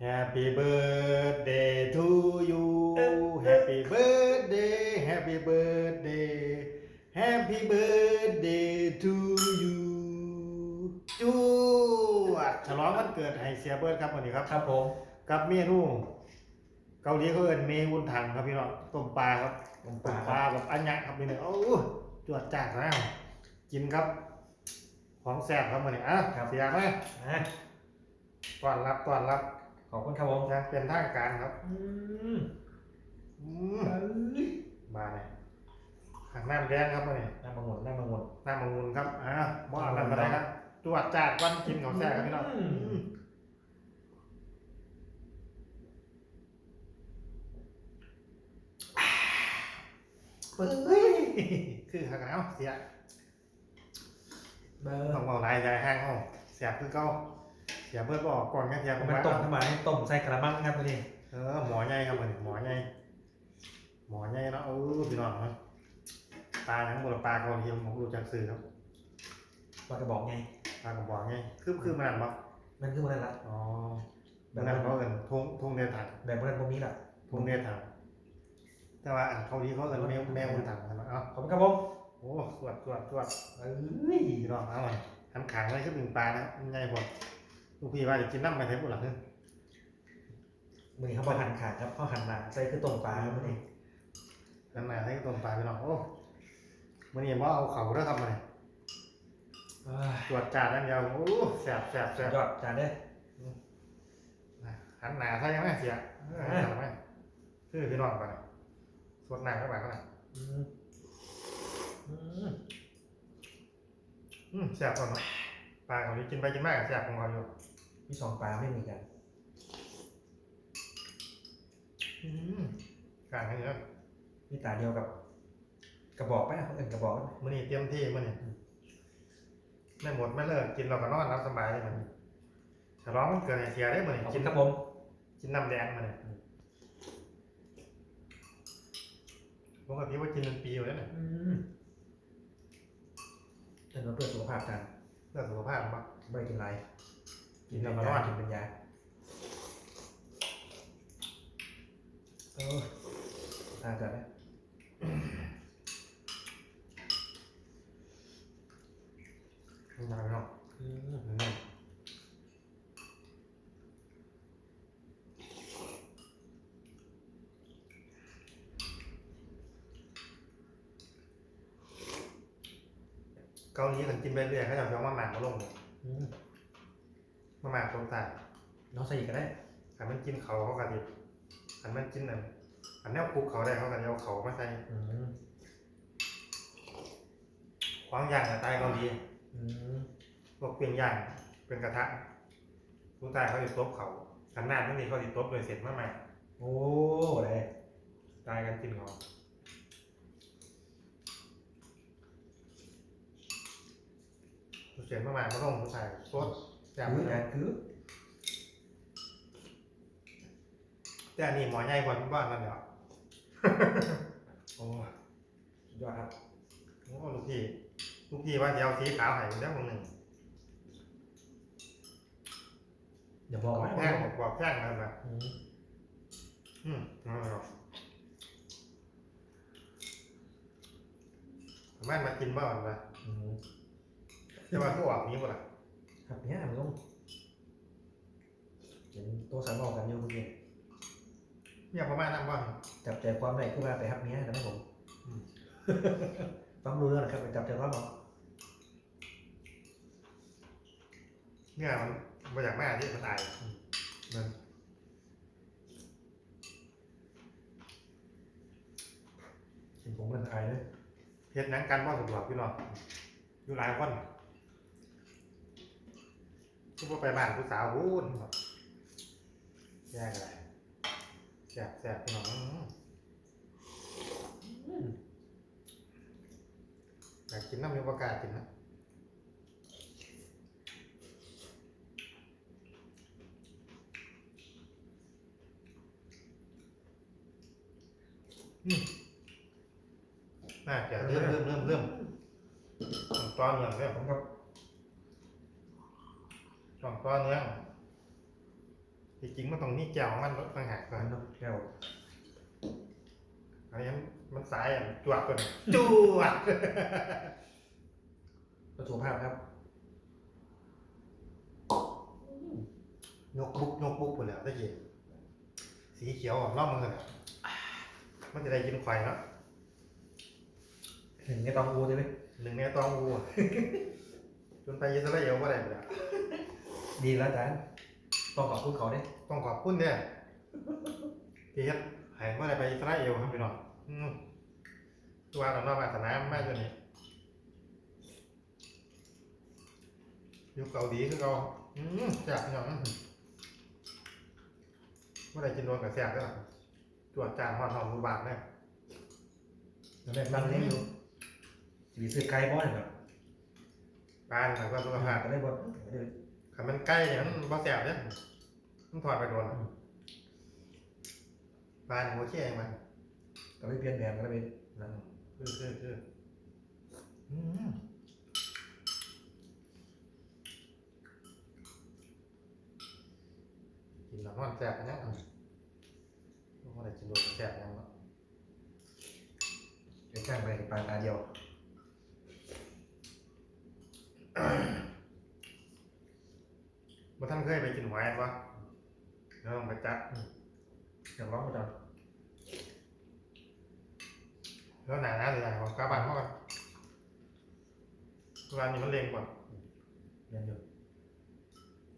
Happy birthday to you Happy birthday Happy birthday Happy birthday to you จูดฉลองวันเกิดให้เสียเบิร์ดครับวันนี้ครับ ครับผมกับเมนูเกาหลีเขาเอิ้นเมวุนถังครับพี่น้องต้มปลาครับผมต้ปามปลาแบบอันยักษ์ครับพี่น้องโอ้จวดจ้าดแล้วกินครับ ของแซ่บครับวันนี้อะเสียไหมอะต้อนรับต้อนรับ ขอบคุณครับผมอย่างเป็นทางการครับ อืมอืมมาเลยข้างน้ำแดงครับวันนี้นั่งมังงุนนั่งมังงุนน้ำมังมุนครับอะบ่ออะไรมาได้ครับจวดจ้าดวันกินของแซ่บครับพี่น้องอืมอืมเปิดเฮ้ยคือข้างน้ำเสียเบอร์ต้องเอาลายใจห้างห้องเสียบคือเก่า เสียเบิดบออกก่อนกันเสียบมันต้มขึ้นมาให้ต้มใส่กระมังครับตัวนี้เออหมอใหญ่ครับมันหมอใหญ่หมอใหญ่เนาะเออพี่น้องครับปลาทั้งหมดปลาเกาหลีผมรู้จักซื้อครับว่ากระบอกไงปลากระบอกไงคือคือมันนั่นบ่มันคือมันอะไรละอ๋อแบมันบนั่นั้นนเขาเอิ้นทงทงเนถังแบบนั้นพวกนี้แหละทงเนถังแต่ว่าอันเกาหลีเขาเอิ้นแมวแมวถังกันเนาะเอ้าขอบคุณครับผมโอ้สวดสวดสวดเอ้ยพี่น้องเอาเลยทำขังไว้คือเป็นปลานะมันใหญ่พอ ลูกพี่ว่าจะกินน้ำไปเทปบุหลังนึงมือเขาบอกหั่นขาดครับเขาหั่นหนาใส่คือต้มปลาครับตัวนี้นั่นน่ะให้ต้มปลาพี่น้องโอ้มันนี่ว่าเอาเขาเด้อครับมันอ่าตรวจจานนั่นเดียวโอ้แสบแสบแสสุดบยอดจานเด้อหันหน้าใช่ยังไงเสียเออหันหน้าไหมคือพี่น้องไปสวดหน้าเข้าไปเข้าไปอืมอืมอืมแสบก่อนเนาะ ปลาเขาที่กินไปกินมากแสบของเขาอยู่มีสองปลาไม่เหมือนกันอืมกลางให้เยอะมีตาเดียวกับ กระบอกไหมเขาเอ็นกระบอกไหมมันนี่เตรียมที่มันนี่ไม่หมดไม่เลิกกินเราก็นอนรับสบายเลยมันฉลองมันเกิดให้เสียได้มันขอบกิคุนณครับผมกินน้ำแดงมันนี่ปกติว่ากินเป็นปีอยู่แล้วเนี่ยอืมเอ็นมาเพื่อสุขภาพจาน เรื่องสุขภาพมั้งไม่ได้กินอะไรกินแล้วก็นอนกินเป็นยาเออทานกันไหมมาพี่น้องอืมอืมเกาหลีถึงกินไปเรื่อยเขาจะเอามาหมากมาลงเนี่ยอืมมาหมากตรงตายน้องใส่อีกก็ได้ขันมันกินเขาเขากะดิขันมันกินอันอันแนวคลุกเขาได้เขากะดิเอาเขามาใส่อืมควางย่างอะตายเกาหลีอืมพวกเปียงย่างเป็นกระทะผู้ตายเขาจะตบเขาขันหน้าทั้งนี้เขาจะตบโดยเสร็จมาใหม่โอ้เลยตายกันกินเขา เสร็จมาใหม่มาลงผู้ชายสดแซ่บคือเลอยยากคือแต่อันนี่หมอใหญ่กว่าบ้านนั่นเดี๋ยวโอ้สุดยอดครับโอ้ลูกพี่ลูกพี่ว่าจะเอาสีขาวให้แล้วมึงหนึ่งอย่าบอกบอกว่าแพงบอกแพงนั่นแหละอืมอืมนั่นแหละแม่นมากินบ้านนะ อืมจะมาก็ออกนี้หมดละครับเนี่ยมันต้องเห็นโต๊ะสามบอกกันอยู่เมื่อกี้เนี่ยประมาณนั้นบ้างจับใจความได้คือว่าไปฮับเนี้ยนะครับผมอืมฟังรู้เรื่องนะครับไปจับใจความบอกเนี่ยมันมาจากแม่ที่มันตายมันเห็นผมมันอายเลยเฮ็ดหนังกันว่าสะดวกพี่น้องอยู่หลายคน ทุกคนไปบ้านผู้สาววู้นแยกอะไรแสบแสบพี่น้องอยากกินน้ำมีโอกาสกินนะน่าจะเริ่มเริ่มเริ่มเริ่มตอนเนื่องเริ่มผมก็ ช่องตอนเนื่องจริงๆมันตรงนี้แก้วของมันต่างหากก่อนเนาะแก้วอันนี้มันสายอะจวดก่อนจวดประสุขภาพครับยกบุกยกบุกหมดแล้วตะกี้สีเขียวอะรอบมือเลยมันจะได้กินควายเนาะหนึ่งในตองอูใช่ไหมหนึ่งในตองวัวจนไปอิสราเอลก็ได้ไปแล้ว ดีแล้วอาจารย์ต้องขอบคุณเขาเนี่ยต้องขอบคุณเนี่ยที่เฮ็ดให้เมื่อไรไปอิสราเอลครับพี่น้องอืมตัวเรานอกศาสนาไม่ตัวนี้อยู่เกาหลีคือเราอืมแซ่บพี่น้องอื้อหือเมื่อไรกินโดนกับแซ่บด้วยจวดจานหอนหอมรูบานเนี่ยแล้วแบบนั่งเล่นอยู่สีซื้อไก่บ้อนครับปานแล้วก็สุขภาพก็ได้บ อลขันมันใกล้เนี่ยมันบ่แซ่บเนี่ยมันถอดไปโดนปานหัวเชี่ยมันก็ได้เปลี่ยนแผนก็ได้เป็นนั่นคือคือคืออืมกินแล้วมันแซ่บเนี่ยอืมบ่ได้กินโดนแซ่บยังเนาะเดี๋ยวจ้างไปปลาตาเดียว บ่ท่านเคยไปกินหวยปะเดี๋ยวต้องไปจัดอยากร้องมาจังแล้วหนาหนาเลยของกาบานเขากันทุกวันนี้มันเล็งกว่าเรียนอยู่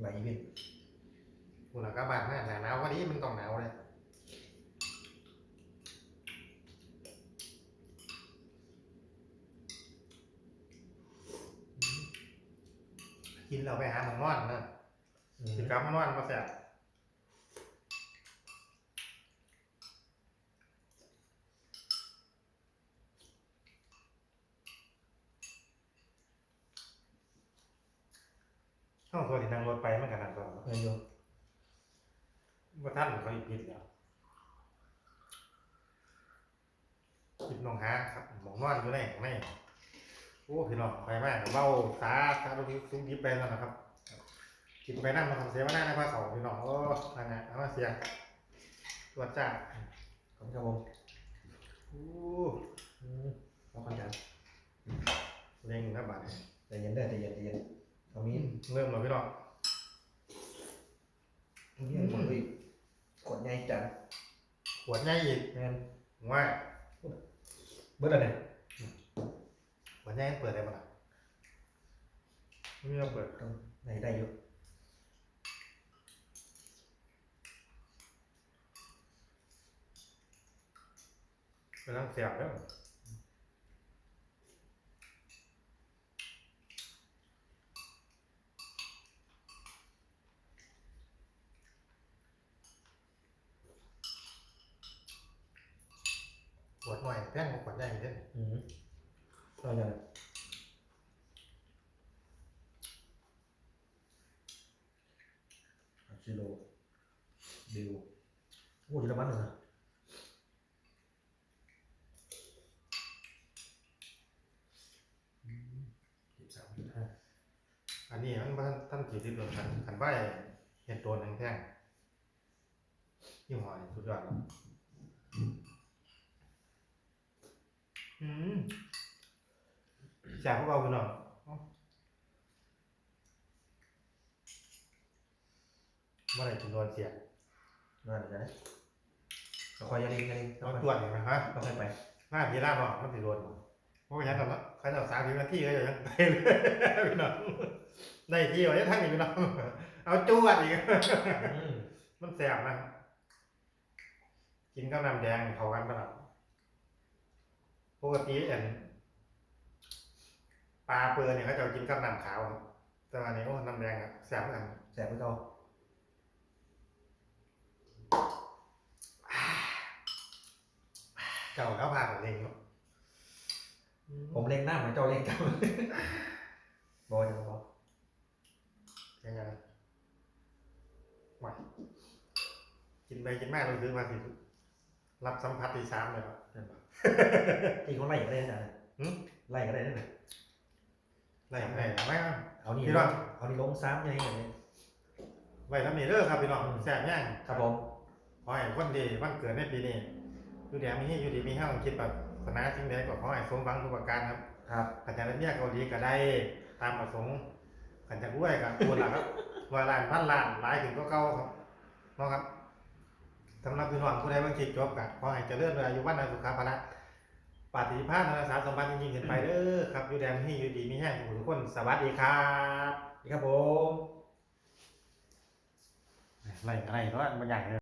ไหลวินคุณกาบานหน้าหนาหนาววันนี้มันต้องหนาวเลยกินเราไปหาหมองนอนนะ สิกลับมานอนมาแสบช่องตัวที่นั่งรถไปมันกันนั่งก่อนเรียนอยู่ว่าท่านเขาอีกผิดแล้วผิดน้องหาครับหมองนอนอยู่ในของในโอ้พี่น้องไปมากเบ้าสาสาดูที่ซุ้มยิบไปแล้วนะครับ กินไปนั่งมาทำเสียว่าหน้าในภาเขาพี่น้องโอ้ทางไงเอามาเสียงตรวจจ้าขอบคุณครับผมโอ้อืมขอบคุณอาจารย์เล่งนะบัดนี้ใจเย็นได้ใจเย็นใจเย็นเอามีเริ่มแล้วพี่น้องมีกดอีกกดใหญ่จังขวดใหญ่อีกแมนว่าเบิดอะไรขวดใหญ่เปิดได้ปะล่ะไม่ต้องเปิดต้องไหนได้อยู่ ไปนั่งเสียบแล้วขวดหน่อยแท่งของขวดใหญ่เด้อืมก็ยังชิโลดิวโอ้ยเยอรมันเหรอ สิบสามจุดห้าอันนี้มันบ่ท่านท่านกี่ สิบโดนขันขันใบเห็ดโดนแท่งๆยี่ห้อนี่สุดยอดแล้วอืมจากพวกเราพี่น้องเอ้าเมื่อไหร่จะโดนเสียนั่นนะเราคอยยาลิงยาลิงต้ต้อองงตรวจเห็นไหมฮะต้องไปหน้าพีราบเนาะมันสิโดนบ่เพราะว่าอย่างนั้นเนาะเขาจะเอาสามสิบนาทีก็จะยังไปเลยพี่น้อง ได้ที่ไว้ทั้งนี้พี่น้อง เอาจวดอีกอืมมันแสบนะ กินข้าวน้ำแดงเข้ากันปะล่ะปกติเอ็นปลาเปื่อยเนี่ยเขาจะเอากินกับน้ำขาวครับแต่วันนี้โอ้น้ำแดงอะแสบเหมือนกันแสบไปต่อเจ้าแล้วพาผมเองเนาะผมเล็งหน้าเหมือนเจ้าเล็งกลับบอยจังบอก ยังไงไหวกินไปกินมากรู้สึกว่าสิรับสัมผัสที่สามเลยครับเห็นปะที่เขาไล่ก็ได้นะหึไล่ก็ได้นะไรไรไม่เอาเอานี่พี่น้องเอานี่ลงซ้ำยังไงเนี่ยไว้ทำนี่เด้อครับพี่น้องอืมแซ่บแย่งครับผมขอให้คนดีวันเกิดในปีนี้อยู่แดงมีให้อยู่ดีมีให้ต้องคิดแบบปรารถนาสิ่งใดก็ขอให้สมหวังทุกประการครับครับขันจะเรียกเกาหลีก็ได้ตามประสงค์ ขันจะรวยกับคูณละครับร้อยล้านพันล้านหลายถึงก็เก่าครับเนาะครับสำหรับพี่น้องผู้ใดบางทีจบกันขอให้เจริญด้วยอายุวันสุขภาระปฏิภาณนาสาสมบัติยิ่งๆขึ้นไปเด้อครับ อยู่แดงให้อยู่ดีมีแห้งทุกคนสวัสดีครับนี่ครับผมไรอะไรเพราะว่ามันใหญ่เลย